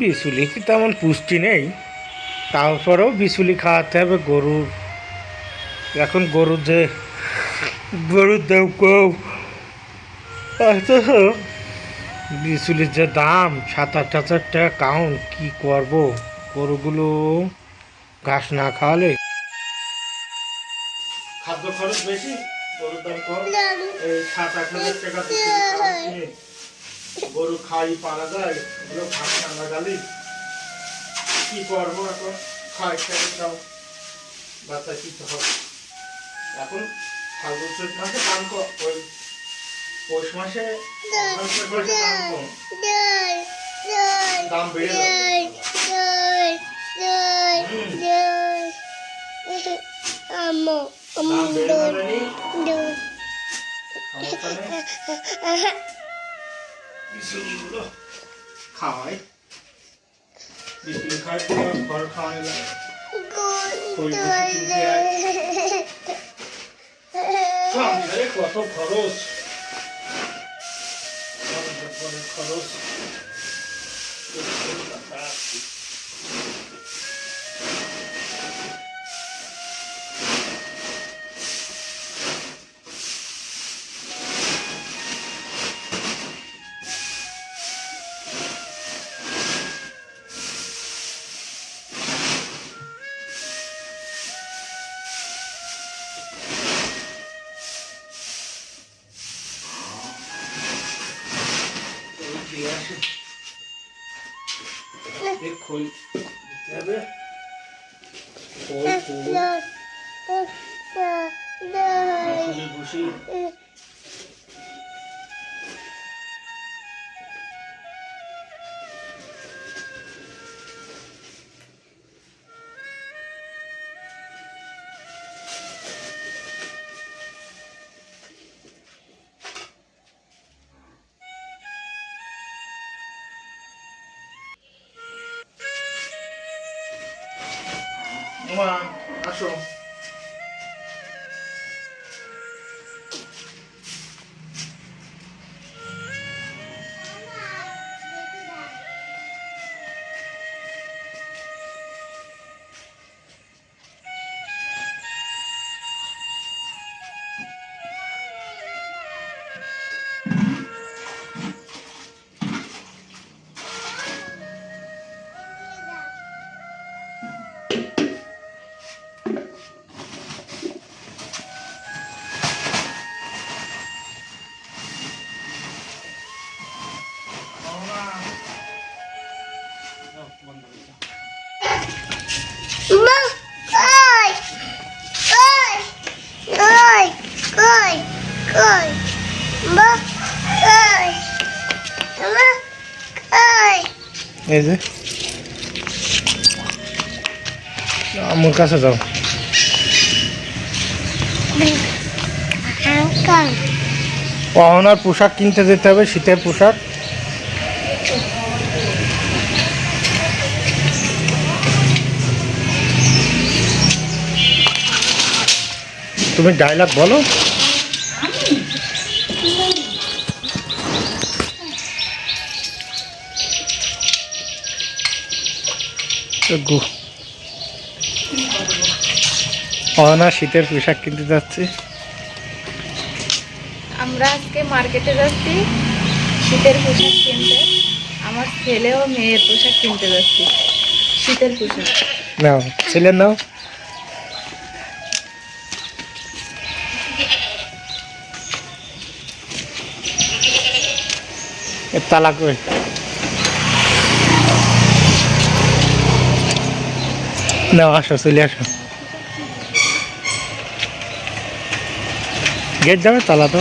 বিচুলি, তেমন পুষ্টি নেই। তারপরেও বিচুলি খাওয়াতে হবে গরুর। এখন গরুর যে, গরুর অথচ বিচুলির যে দাম সাত আট হাজার টাকা কাউন্ট কী করব? গরুগুলো ঘাস না খাওয়ালে খাদ্য খরচ বেশি, গরুর দাম কম। সাত আট হাজার টাকা গরু খাই, পালা যায়, এগুলো ঘাস না গালি কি করব এখন? খাই, খেয়ে দাও বাচ্চা, কি হবে? এখন ফাল্গুন চৈত মাসে দাম ওই পৌষ মাসে দাম দাম বেড়ে যাবে খাওয়াই বিচুলি খাওয়াই ঘর সংসারে কত খরচ খরচ Bir koy. Tabii. Koy koy. Şimdi bu şey 啊，拿手。এই যে। আমার কাছে যাও। অহনার পোশাক কিনতে যেতে হবে শীতের পোশাক। তুমি ডায়লগ বলো। অহনা শীতের পোশাক কিনতে যাচ্ছে। আমরা আজকে মার্কেটে যাচ্ছি শীতের পোশাক কিনতে। আমার ছেলেও মেয়ের পোশাক কিনতে যাচ্ছি শীতের পোশাক। নাও ছেলের নাও। তালা লাগবে না আসো চলে আসো। গেট যাবে তালা তো?